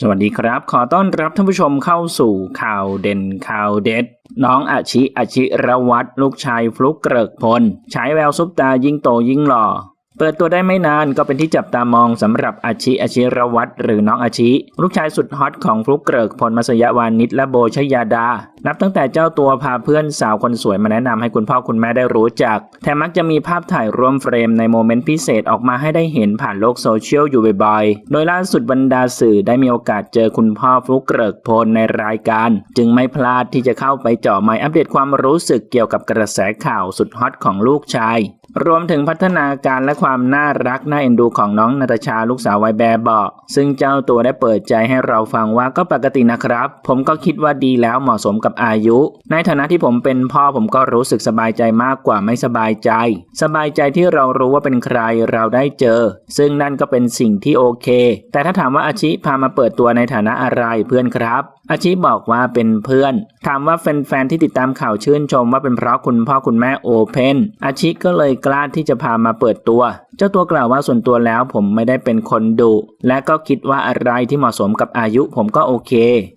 สวัสดีครับ ขอต้อนรับท่านผู้ชมเข้าสู่ข่าวเด่นข่าวเด็ด น้องอาชิอาชิรวัตรลูกชายฟลุกเกริกพลฉายแววซุปตายิ่งโตยิ่งหล่อ เปิดตัวได้ไม่นานก็เป็นที่จับตามองสำหรับอาชิอาชิรวัตรหรือน้องอาชิ ลูกชายสุดฮอตของฟลุกเกริกพลมัสยวานิชและโบชยาดา นับตั้งแต่เจ้าตัวพาเพื่อนสาวคนสวยมาแนะนำให้คุณพ่อคุณแม่ได้รู้จัก แถมมักจะมีภาพถ่ายร่วมเฟรมในโมเมนต์พิเศษออกมาให้ได้เห็นผ่านโลกโซเชียลอยู่บ่อยๆ โดยล่าสุดบรรดาสื่อได้มีโอกาสเจอคุณพ่อฟลุกเกริกพลในรายการ จึงไม่พลาดที่จะเข้าไปเจาะไมค์อัปเดตความรู้สึกเกี่ยวกับกระแสข่าวสุดฮอตของลูกชาย รวมถึงพัฒนาการและความน่ารักน่าเอ็นดูของน้องนาตาชาลูกสาววัยแบบเบาะซึ่งเจ้าตัวได้เปิดใจให้เราฟังว่าก็ปกตินะครับ ผมก็คิดว่าดีแล้วเหมาะสมกับอายุ ในฐานะที่ผมเป็นพ่อผมก็รู้สึกสบายใจมากกว่าไม่สบายใจ สบายใจที่เรารู้ว่าเป็นใครเราได้เจอ ซึ่งนั่นก็เป็นสิ่งที่โอเค แต่ถ้าถามว่าอาชิพามาเปิดตัวในฐานะอะไรเพื่อนครับอาชิบอกว่าเป็นเพื่อน ถามว่าแฟนๆที่ติดตามข่าวชื่นชมว่าเป็นเพราะคุณพ่อคุณแม่โอเพนอาชิก็เลยกล้าที่จะพามาเปิดตัว เจ้าตัวกล่าวว่าส่วนตัวแล้วผมไม่ได้เป็นคนดุและก็คิดว่าอะไรที่เหมาะสมกับอายุผมก็โอเค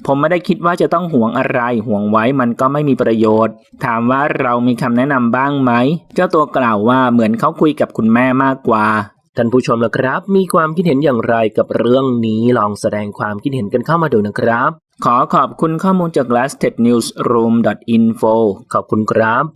ผมไม่ได้คิดว่าจะต้องห่วงอะไรห่วงไว้มันก็ไม่มีประโยชน์ ถามว่าเรามีคำแนะนำบ้างไหม เจ้าตัวกล่าวว่าเหมือนเขาคุยกับคุณแม่มากกว่าท่านผู้ชมละครับ มีความคิดเห็นอย่างไรกับเรื่องนี้ลองแสดงความคิดเห็นกันเข้ามาดูนะครับ ขอขอบคุณข้อมูลจาก lasted newsroom info ขอบคุณครับ